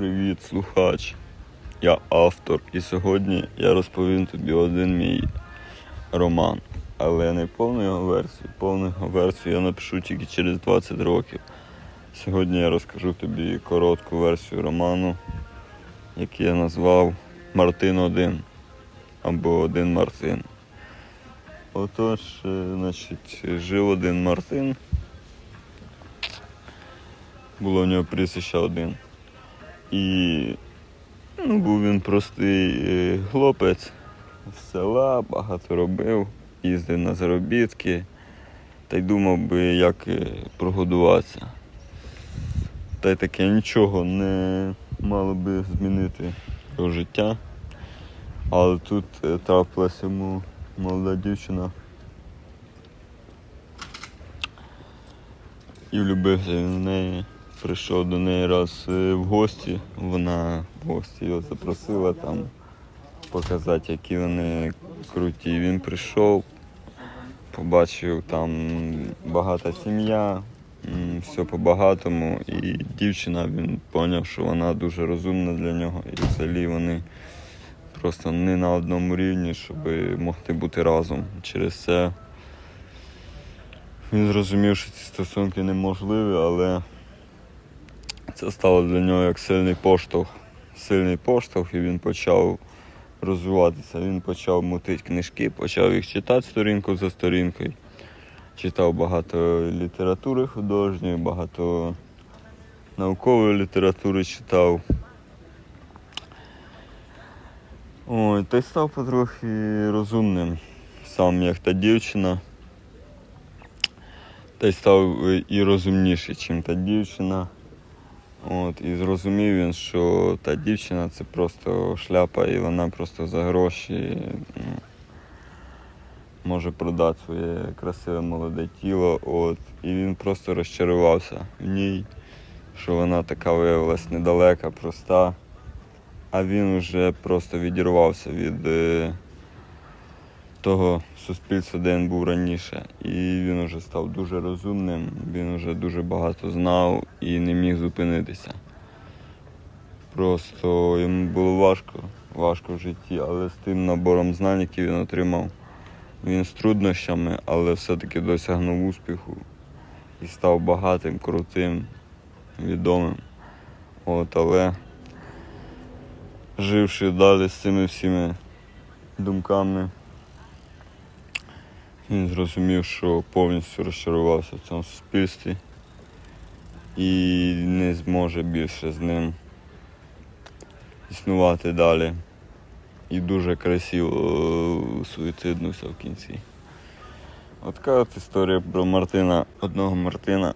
Привіт, слухач. Я автор, і сьогодні я розповім тобі один мій роман. Але не повну його версію. Повну його версію я напишу тільки через 20 років. Сьогодні я розкажу тобі коротку версію роману, який я назвав Мартин 1 або Один Мартин. Отож, е, значить, жив один Мартин. Було в нього прізвище один. І ну, був він простий е, хлопець з села, багато робив, їздив на заробітки та й думав би, як е, прогодуватися. Та й таке нічого не мало би змінити його життя. Але тут е, трапилася йому молода дівчина. І влюбився він в неї. Прийшов до неї раз е, в гості. Вона в гості його запросила там показати, які вони круті. Він прийшов, побачив там багата сім'я, все по-багатому. І дівчина він зрозумів, що вона дуже розумна для нього. І взагалі вони просто не на одному рівні, щоб могти бути разом. Через це він зрозумів, що ці стосунки неможливі, але це стало для нього як сильний поштовх. Сильний поштовх, і він почав розвиватися. Він почав мутити книжки, почав їх читати сторінку за сторінкою. Читав багато літератури художньої, багато наукової літератури читав. Ой, та став потрохи розумним, сам як та дівчина. Та й став е, і розумніший, ніж та дівчина. От, і зрозумів він, що та дівчина це просто шляпа, і вона просто за гроші ну, може продати своє красиве молоде тіло. От, і він просто розчарувався в ній, що вона така виявилась недалека, проста. А він вже просто відірвався від е, того суспільства, де він був раніше. І він вже став дуже розумним, він вже дуже багато знав і не міг зупинитися. Просто йому було важко, важко в житті, але з тим набором знань, який він отримав, він з труднощами, але все-таки досягнув успіху і став багатим, крутим, відомим. От, але живши далі з цими всіми думками, він зрозумів, що повністю розчарувався в цьому суспільстві і не зможе більше з ним існувати далі. І дуже красиво е, суїциднувся в кінці. От така от історія про Мартина, одного Мартина.